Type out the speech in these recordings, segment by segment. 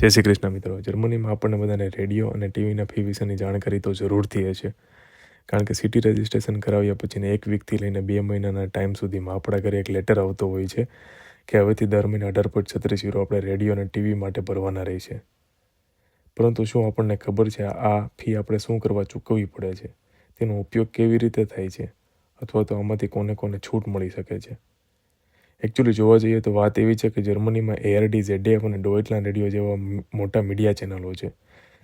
જય શ્રી કૃષ્ણ મિત્રો. જર્મનીમાં આપણને બધાને રેડિયો અને ટીવીના ફી વિશેની જાણકારી તો જરૂરથી હશે. કારણ કે સિટી રજિસ્ટ્રેશન કરાવ્યા પછીને એક વીકથી લઈને બે મહિનાના ટાઈમ સુધીમાં આપણા ઘરે એક લેટર આવતો હોય છે કે હવેથી દર મહિને અઢાર પોઈન્ટ છત્રીસ યુરો આપણે રેડિયો અને ટીવી માટે ભરવાના રહેશે. પરંતુ શું આપણને ખબર છે આ ફી આપણે શું કરવા ચૂકવવી પડે છે? તેનો ઉપયોગ કેવી રીતે થાય છે? અથવા તો આમાંથી કોને કોને છૂટ મળી શકે છે? એકચ્યુઅલી જોવા જઈએ તો વાત એવી છે કે જર્મનીમાં એઆરડી ઝેડએફ અને ડોઇટલાન રેડિયો જેવા મોટા મીડિયા ચેનલો છે,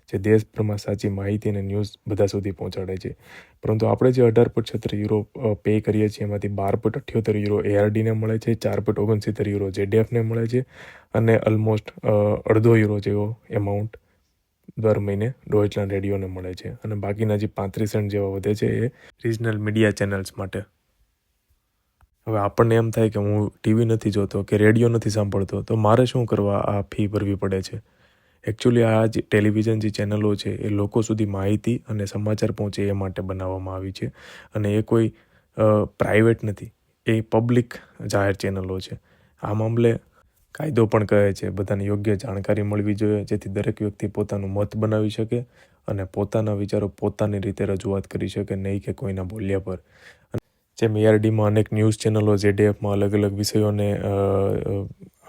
જે દેશભરમાં સાચી માહિતી અને ન્યૂઝ બધા સુધી પહોંચાડે છે. પરંતુ આપણે જે અઢાર પોઈન્ટ છત્તર યુરો પે કરીએ છીએ, એમાંથી બાર પોઈન્ટ અઠ્યોતેર યુરો એઆરડીને મળે છે, ચાર પોઈન્ટ ઓગણસિત્તેર યુરો જેડીએફને મળે છે, અને ઓલમોસ્ટ અડધો યુરો જેવો એમાઉન્ટ દર મહિને ડોઇચલેન્ડ રેડિયોને મળે છે. અને બાકીના જે પાંત્રીસ સેન્ટ જેવા વધે છે એ રિજનલ મીડિયા ચેનલ્સ માટે. હવે આપણને એમ થાય કે હું ટીવી નથી જોતો કે રેડિયો નથી સાંભળતો, તો મારે શું કરવા આ ફી ભરવી પડે છે? એકચ્યુઅલી આ જે ટેલિવિઝન જે ચેનલો છે, એ લોકો સુધી માહિતી અને સમાચાર પહોંચે એ માટે બનાવવામાં આવી છે. અને એ કોઈ પ્રાઇવેટ નથી, એ પબ્લિક જાહેર ચેનલો છે. આ મામલે કાયદો પણ કહે છે, બધાને યોગ્ય જાણકારી મળવી જોઈએ, જેથી દરેક વ્યક્તિ પોતાનું મત બનાવી શકે અને પોતાના વિચારો પોતાની રીતે રજૂઆત કરી શકે, નહીં કે કોઈના બોલ્યા પર. જેમ એઆરડીમાં અનેક ન્યૂઝ ચેનલો જેડીએફમાં અલગ અલગ વિષયોને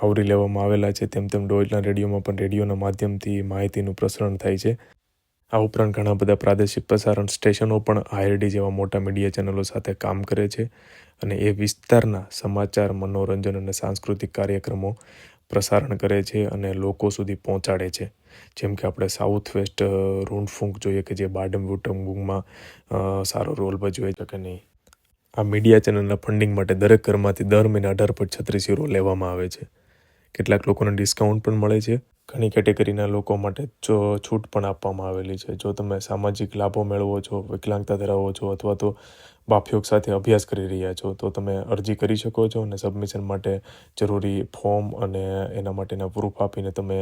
આવરી લેવામાં આવેલા છે. તેમ તેમ ડોઇચલેન્ડ રેડિયોમાં પણ રેડિયોના માધ્યમથી માહિતીનું પ્રસારણ થાય છે. આ ઉપરાંત ઘણા બધા પ્રાદેશિક પ્રસારણ સ્ટેશનો પણ આઈઆરડી જેવા મોટા મીડિયા ચેનલો સાથે કામ કરે છે અને એ વિસ્તારના સમાચાર, મનોરંજન અને સાંસ્કૃતિક કાર્યક્રમો પ્રસારણ કરે છે અને લોકો સુધી પહોંચાડે છે. જેમ કે આપણે સાઉથ વેસ્ટ રૂનફૂંક જોઈએ કે જે બાડમ વુટમબુંગમાં સારો રોલ ભજવે છે કે નહીં. આ મીડિયા ચેનલના ફંડિંગ માટે દરેક ઘરમાંથી દર મહિને અઢાર પોઈન્ટ છત્રીસ યુરો લેવામાં આવે છે. કેટલાક લોકોને ડિસ્કાઉન્ટ પણ મળે છે. ઘણી કેટેગરીના લોકો માટે જો છૂટ પણ આપવામાં આવેલી છે. જો તમે સામાજિક લાભો મેળવો છો, વિકલાંગતા ધરાવો છો અથવા તો બાફયોગ સાથે અભ્યાસ કરી રહ્યા છો, તો તમે અરજી કરી શકો છો અને સબમિશન માટે જરૂરી ફોર્મ અને એના માટેના પ્રૂફ આપીને તમે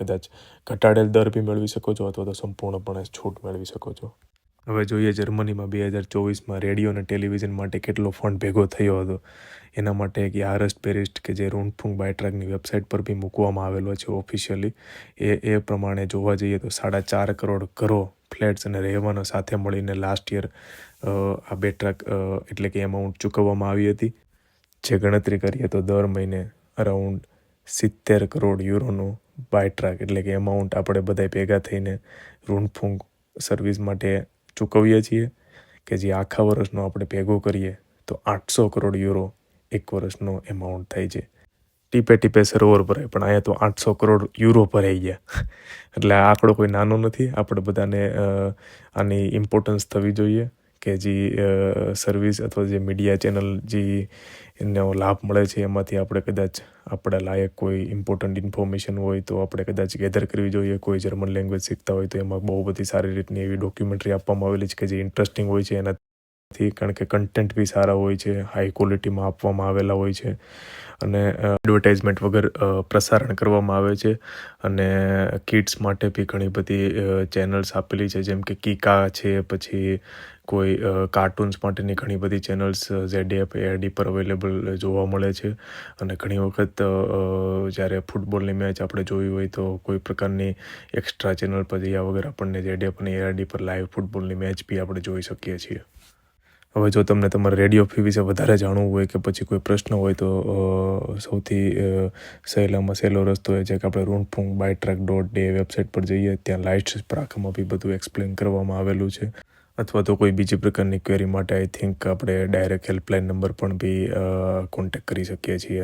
કદાચ ઘટાડેલ દર બી મેળવી શકો છો અથવા તો સંપૂર્ણપણે છૂટ મેળવી શકો છો. હવે જોઈએ જર્મનીમાં બે હજાર ચોવીસમાં રેડિયો અને ટેલિવિઝન માટે કેટલો ફંડ ભેગો થયો હતો. એના માટે એક યારસ્ટ પેરિસ્ટ કે જે રૂંઠફૂંગ બાયટ્રાકની વેબસાઇટ પર બી મૂકવામાં આવેલો છે ઓફિશિયલી. એ એ પ્રમાણે જોવા જઈએ તો સાડા ચાર કરોડ ઘરો, ફ્લેટ્સ અને રહેવાનો સાથે મળીને લાસ્ટ યર આ બેટ્રાક એટલે કે એમાઉન્ટ ચૂકવવામાં આવી હતી. જે ગણતરી કરીએ તો દર મહિને અરાઉન્ડ સિત્તેર કરોડ યુરોનું બાયટ્રાક એટલે કે એમાઉન્ટ આપણે બધા ભેગા થઈને રૂંઠફૂંગ સર્વિસ માટે ચૂકવીએ છીએ કે જે આખા વર્ષનો આપણે ભેગો કરીએ, તો આઠસો કરોડ યુરો એક વર્ષનો એમાઉન્ટ થાય છે. ટીપે ટીપે સરોવર ભરાય, પણ અહીંયા તો આઠસો કરોડ યુરો ભરાઈ ગયા. એટલે આ આંકડો કોઈ નાનો નથી, આપણે બધાને આની ઇમ્પોર્ટન્સ થવી જોઈએ. કે જે સર્વિસ અથવા જે મીડિયા ચેનલ જે એનો લાભ મળે છે, એમાંથી આપણે કદાચ આપણા લાયક કોઈ ઇમ્પોર્ટન્ટ ઇન્ફોર્મેશન હોય તો આપણે કદાચ ગેધર કરવી જોઈએ. કોઈ જર્મન લેંગ્વેજ શીખતા હોય તો એમાં બહુ બધી સારી રીતની એવી ડોક્યુમેન્ટરી આપવામાં આવેલી છે કે જે ઇન્ટરેસ્ટિંગ હોય છે એનાથી કારણ કે કન્ટેન્ટ બી સારા હોય છે હાઈ ક્વોલિટીમાં આપવામાં આવેલા હોય છે. અને એડવર્ટાઇઝમેન્ટ વગર પ્રસારણ કરવામાં આવે છે. અને કિડ્સ માટે બી ઘણી બધી ચેનલ્સ આપેલી છે, જેમ કે કીકા છે, પછી કોઈ કાર્ટૂન્સ માટેની ઘણી બધી ચેનલ્સ ઝેડીએફ એઆરડી પર અવેલેબલ જોવા મળે છે. અને ઘણી વખત જ્યારે ફૂટબોલની મેચ આપણે જોઈ હોય તો કોઈ પ્રકારની એક્સ્ટ્રા ચેનલ પર જયા વગર આપણને ઝેડીએફ અને એઆરડી પર લાઈવ ફૂટબોલની મેચ બી આપણે જોઈ શકીએ છીએ. હવે જો તમને તમારે રેડિયો ફી વિશે વધારે જાણવું હોય કે પછી કોઈ પ્રશ્ન હોય તો સૌથી સહેલામાં સહેલો રસ્તો એ છે કે આપણે રૂનફુંગ બાયટ્રેક ડોટ ડે વેબસાઇટ પર જઈએ. ત્યાં લાઇટ્સ પ્રાખમાં બી બધું એક્સપ્લેન કરવામાં આવેલું છે. અથવા તો કોઈ બીજી પ્રકારની ક્વેરી માટે આઈ થિંક આપણે ડાયરેક્ટ હેલ્પલાઇન નંબર પણ બી કોન્ટેક્ટ કરી શકીએ છીએ.